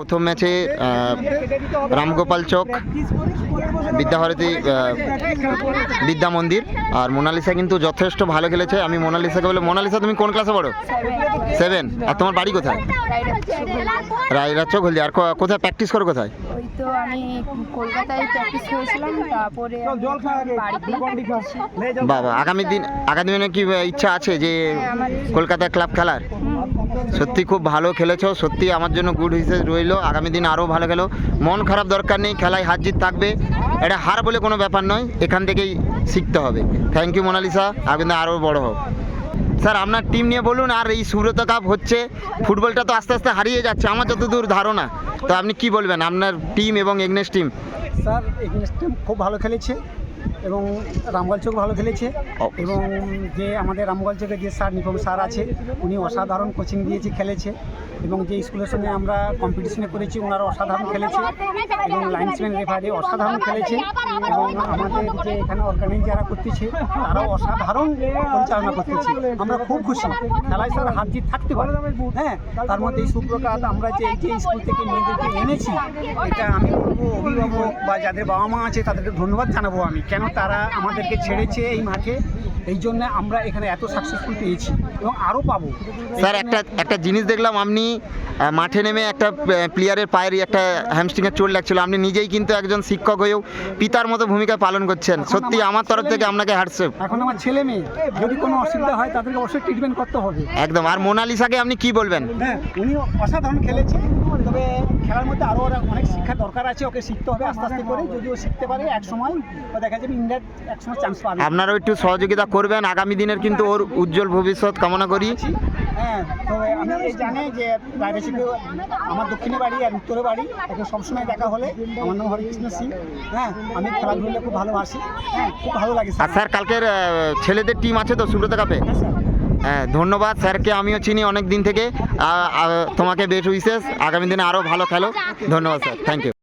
প্রথম ম্যাচে রামগোপাল চক বিদ্যাভারতী বিদ্যা মন্দির, আর মোনালিসা কিন্তু যথেষ্ট ভালো খেলেছে। আমি মোনালিসাকে বলে মোনালিসা, তুমি কোন ক্লাসে পড়ো? সেভেন আর তোমার বাড়ি কোথায়? রায়রা চক হলদি আর কোথায়? প্র্যাকটিস করো কোথায়? তো আমি কলকাতায় প্র্যাকটিস করেছিলাম তারপরে। বাবা আগামী দিন আগামী দিনে কি ইচ্ছা আছে যে কলকাতা ক্লাব খেলার? সত্যি খুব ভালো খেলেছো সত্যি আমার জন্য গুড হিসেবে রইল। আগামী দিন আরও ভালো খেলো। মন খারাপ দরকার নেই খেলায় হার জিত থাকবে। এটা হার বলে কোনো ব্যাপার নয় এখান থেকেই শিখতে হবে। Thank you Monalisa. আগামী দিনে আরও বড় হোক স্যার, আপনার টিম নিয়ে বলুন আর এই সুব্রত কাপ হচ্ছে ফুটবলটা তো আস্তে আস্তে হারিয়ে যাচ্ছে, আমার যতদূর ধারণা। তো আপনি কি বলবেন, আপনার টিম এবং Agnes team sir Agnes team খুব ভালো খেলেছে। এবং রামগঞ্জ চোখ ভালো খেলেছে এবং যে আমাদের রামগঞ্জ চোখে যে স্যার নিপম স্যার আছে উনি অসাধারণ কোচিং দিয়েছে খেলেছে এবং যে স্কুলের সঙ্গে আমরা কম্পিটিশনে করেছি ওনারা অসাধারণ খেলেছে এবং লাইন্সম্যান রেফারি অসাধারণ খেলেছে এবং আমাদের যে এখানে অর্গানাইজ যারা করতেছে তারাও অসাধারণ পরিচালনা করতেছে। আমরা খুব খুশি। খেলায় স্যার হার জিত থাকতে পারে। হ্যাঁ তার মধ্যে এই সুপ্রকাত আমরা যে এই যে স্কুল থেকে মেয়েদেরকে এনেছি এটা আমি বলব অভিভাবক বা যাদের বাবা মা আছে তাদেরকে ধন্যবাদ জানাব আমি। কেন? তারা আমাদেরকে ছেড়েছে এই মাঠে। এই জন্য আমরা এখানে এত সাকসেসফুল পেয়েছি। এবং আরও পাবো। স্যার একটা একটা জিনিস দেখলাম আপনি মাঠে নেমে একটা প্লেয়ারের পায়ের একটা হ্যামস্ট্রিংয়ের চোট লাগছিল। আপনি নিজেই কিন্তু একজন শিক্ষক হয়েও পিতার মতো ভূমিকা পালন করছেন। সত্যি আমার তরফ থেকে আপনাকে হার্টসেপ এখন আমার ছেলে মেয়ে যদি কোনো অসুবিধা হয় তাদেরকে অবশ্যই ট্রিটমেন্ট করতে হবে। একদম। আর মোনালিসাকে আপনি কি বলবেন? হ্যাঁ উনি অসাধারণ খেলেছে তবে খেলার মধ্যে আরও অনেক শিক্ষা দরকার আছে ওকে শিখতে হবে আস্তে আস্তে করে যদি ও শিখতে পারে এক সময় দেখা যাবে ইন্ডিয়ার এক সময় চান্স পাবে। আপনারাও একটু সহযোগিতা করবেন আগামী দিনের কিন্তু ওর উজ্জ্বল ভবিষ্যৎ কামনা করি। আছি। হ্যাঁ তো আমি এই জানি যে রায়রাশিকে আমার দক্ষিণে বাড়ি আর উত্তরে বাড়ি। একে সবসময় দেখা হলে আমার নাম হরিকৃষ্ণ সিং। হ্যাঁ আমি খেলাধুলা খুব ভালোবাসি। হ্যাঁ খুব ভালো লাগে আর স্যার কালকের ছেলেদের টিম আছে তো সুব্রত কাপে হ্যাঁ হ্যাঁ ধন্যবাদ স্যারকে আমিও চিনি অনেক দিন থেকে তোমাকে বেস্ট উইসেস। আগামী দিনে আরও ভালো খেলো। ধন্যবাদ স্যার। Thank you